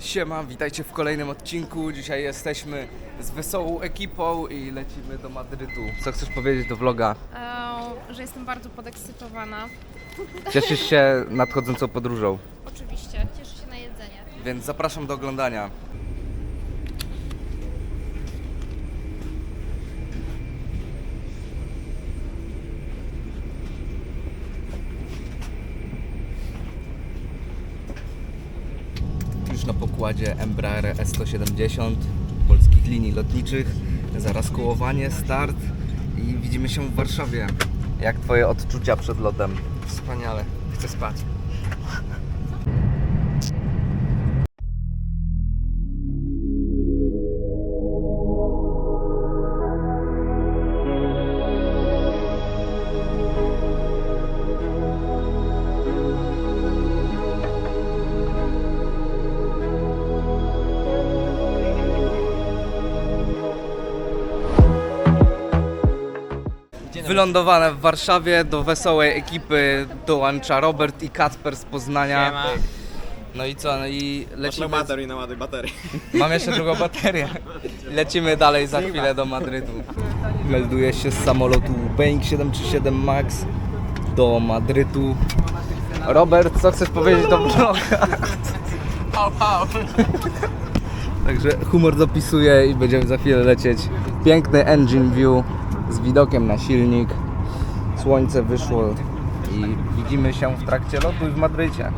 Siema, witajcie w kolejnym odcinku. Dzisiaj jesteśmy z wesołą ekipą i lecimy do Madrytu. Co chcesz powiedzieć do vloga? E, że jestem bardzo podekscytowana. Cieszysz się nadchodzącą podróżą, Oczywiście, cieszę się na jedzenie. więc zapraszam do oglądania. Pokładzie Embraer S170 polskich linii lotniczych. Zaraz kołowanie, start i widzimy się w Warszawie. Jak twoje odczucia przed lotem? Wspaniale. Chcę spać. Wylądowane w Warszawie do wesołej ekipy dołącza Robert i Kacper z Poznania. No i co, no i lecimy. Masz baterii, naładuj baterię. Mam jeszcze drugą baterię. Lecimy dalej za chwilę do Madrytu. Melduję się z samolotu Boeing 737 MAX do Madrytu. Robert, co chcesz powiedzieć do vloga? Także humor dopisuje i będziemy za chwilę lecieć. Piękny engine view z widokiem na silnik. Słońce wyszło i widzimy się w trakcie lotu w Madrycie.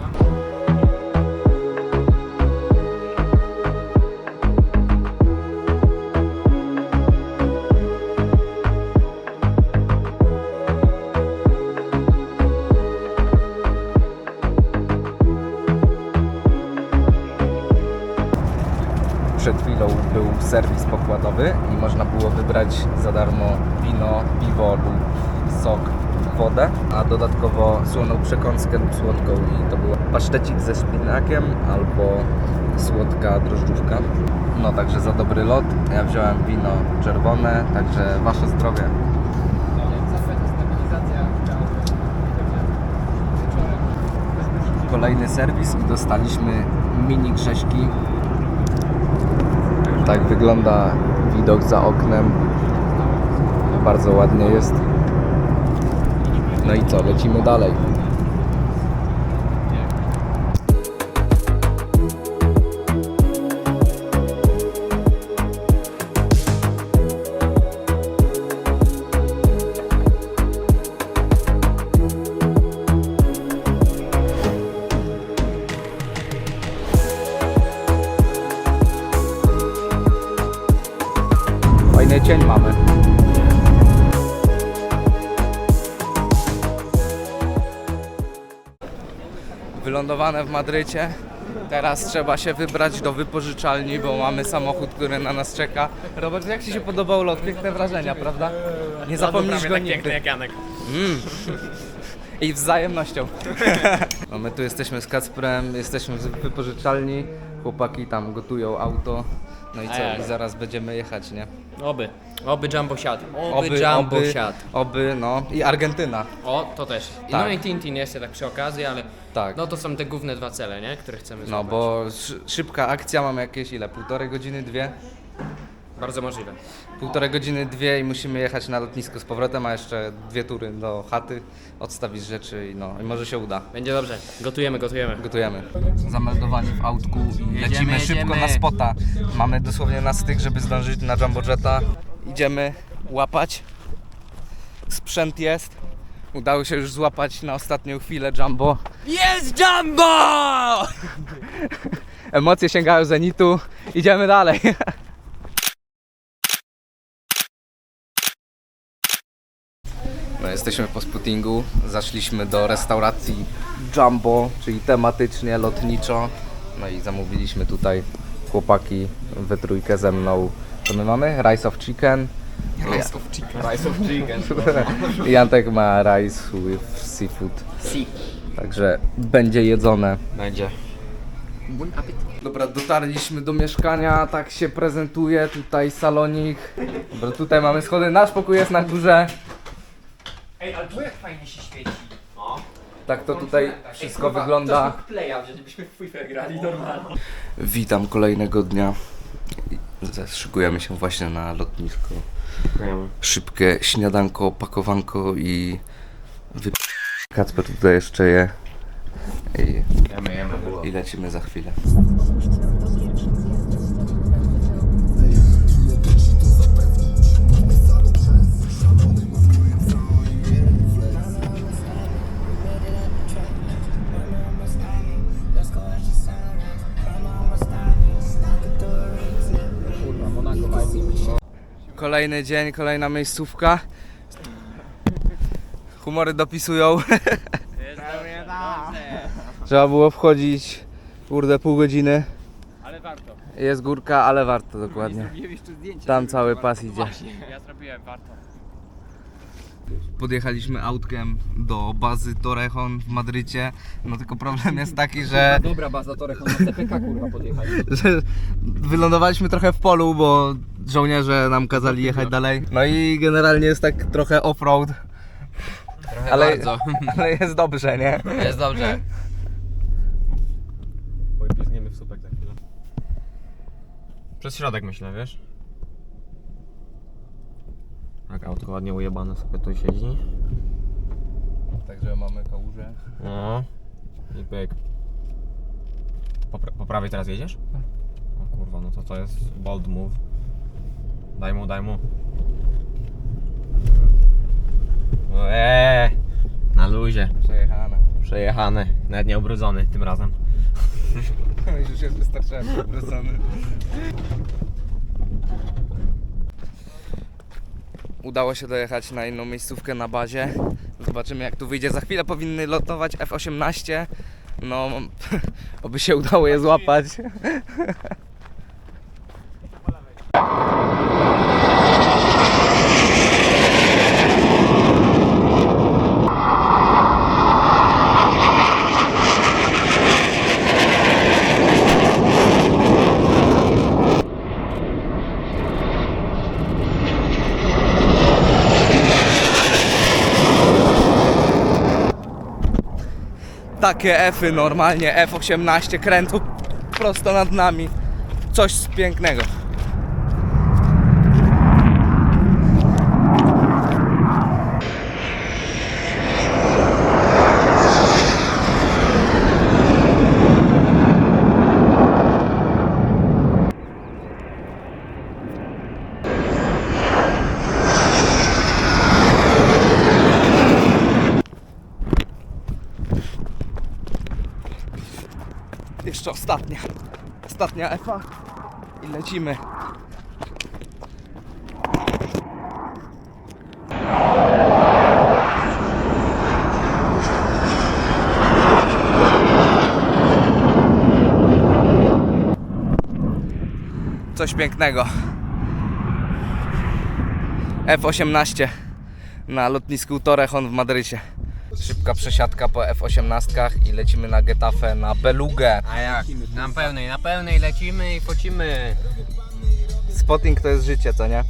Serwis pokładowy i można było wybrać za darmo wino, piwo lub sok, wodę, a dodatkowo słoną przekąskę lub słodką i to był pasztecik ze szpinakiem albo słodka drożdżówka. No także za dobry lot. Ja wziąłem wino czerwone, także wasze zdrowie. Kolejny serwis i dostaliśmy mini grześki tak wygląda widok za oknem. Bardzo ładnie jest. No i co, lecimy dalej. Fajny cień mamy. Wylądowane w Madrycie. Teraz trzeba się wybrać do wypożyczalni, bo mamy samochód, który na nas czeka. Robert, jak Ci się podobał lot? Piękne wrażenia, prawda? Nie zapomnisz go tak nigdy. piękny jak Janek. I wzajemnością. No my tu jesteśmy z Kacprem, jesteśmy z wypożyczalni. Chłopaki tam gotują auto. No i co? I zaraz będziemy jechać, nie? Oby. Oby Jumbo siadł. Oby, Jumbo oby, siadł. oby, no. I Argentyna. O, to też. I Tak. No i Tintin jeszcze tak przy okazji, ale Tak. no to są te główne dwa cele, nie? Które chcemy No bo szy- szybka akcja, mamy jakieś ile? Półtorej godziny, dwie? Bardzo możliwe. Półtorej godziny, dwie i musimy jechać na lotnisko z powrotem, a jeszcze dwie tury do chaty, odstawić rzeczy i no, i może się uda. Będzie dobrze. Gotujemy, gotujemy. Gotujemy. Zameldowani w autku i lecimy szybko jedziemy. na spota. Mamy dosłownie na styk, żeby zdążyć na Jumbo Jetta. Idziemy łapać. Sprzęt jest. Udało się już złapać na ostatnią chwilę Jumbo. Jest Jumbo! Emocje sięgają zenitu. Idziemy dalej. jesteśmy po sputtingu. Zaszliśmy do restauracji Jumbo, czyli tematycznie, lotniczo. No i zamówiliśmy tutaj chłopaki we trójkę ze mną. Co my mamy? Rice of chicken. Rice of chicken. Rice of chicken. Jantek ma rice with seafood. Si. Także będzie jedzone. Będzie. Dobra, dotarliśmy do mieszkania, tak się prezentuje tutaj salonik. Dobra, tutaj mamy schody, nasz pokój jest na górze. Ej, ale tu jak fajnie się świeci. Tak to tutaj wszystko wygląda. Witam kolejnego dnia. Szykujemy się właśnie na lotnisko. Szybkie śniadanko, opakowanko i wy... Kacper tutaj jeszcze je. I, I lecimy za chwilę. Kolejny dzień, kolejna miejscówka. Humory dopisują. Trzeba było wchodzić, kurde, pół godziny. Ale warto. Jest górka, ale warto dokładnie. Tam cały pas idzie. Ja zrobiłem warto. Podjechaliśmy autkiem do bazy Torrejon w Madrycie. No tylko problem jest taki, że, Dobra baza Torrejon na CPK kurwa podjechali. że wylądowaliśmy trochę w polu, bo żołnierze nam kazali jechać dalej. No i generalnie jest tak trochę off-road. Ale, ale jest dobrze, nie? Jest dobrze. Pojpizniemy w supek za chwilę. Przez środek myślę, wiesz? Tak, autko ładnie ujebane sobie tu siedzi. Także mamy kałużę. No. I pyk. Po, pra- po prawej teraz jedziesz? O kurwa, no to to jest bold move. Daj mu, daj mu. Eee, na luzie. Przejechane. Przejechany, nawet nie ubrudzony tym razem. Już jest wystarczająco wrócony. Udało się dojechać na inną miejscówkę na bazie. Zobaczymy jak tu wyjdzie. Za chwilę powinny lotować F-18. No, oby się udało je złapać. Takie F-y normalnie, F-18 krętu prosto nad nami. Coś pięknego. Jeszcze ostatnia. Ostatnia F-a. I lecimy. Coś pięknego. F-18 na lotnisku Torrejon w Madrycie. Szybka przesiadka po F-18 i lecimy na Getafe, na Belugę. A jak? Na pełnej, na pełnej lecimy i focimy. Spotting to jest życie, co nie?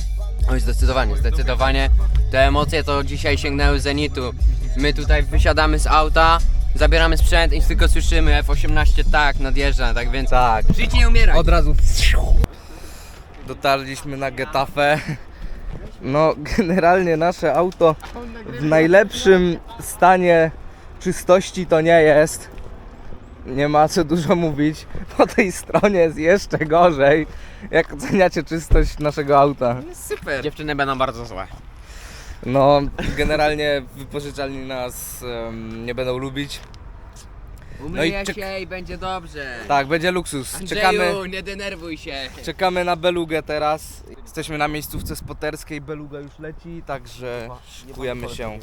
Oj, zdecydowanie, zdecydowanie. Te emocje to dzisiaj sięgnęły zenitu. My tutaj wysiadamy z auta, zabieramy sprzęt i tylko słyszymy F18 tak, nadjeżdża, tak więc Tak. żyć nie umierać. Od razu dotarliśmy na Getafe. No, generalnie nasze auto w najlepszym stanie czystości to nie jest. Nie ma co dużo mówić. Po tej stronie jest jeszcze gorzej. Jak oceniacie czystość naszego auta? Super. Dziewczyny będą bardzo złe. No, generalnie wypożyczalni nas em, nie będą lubić. Umyję czek- się i będzie dobrze. Tak, będzie luksus. Andrzeju, Czekamy. nie denerwuj się. Czekamy na Belugę teraz. Jesteśmy na miejscówce spoterskiej, Beluga już leci, także szykujemy się.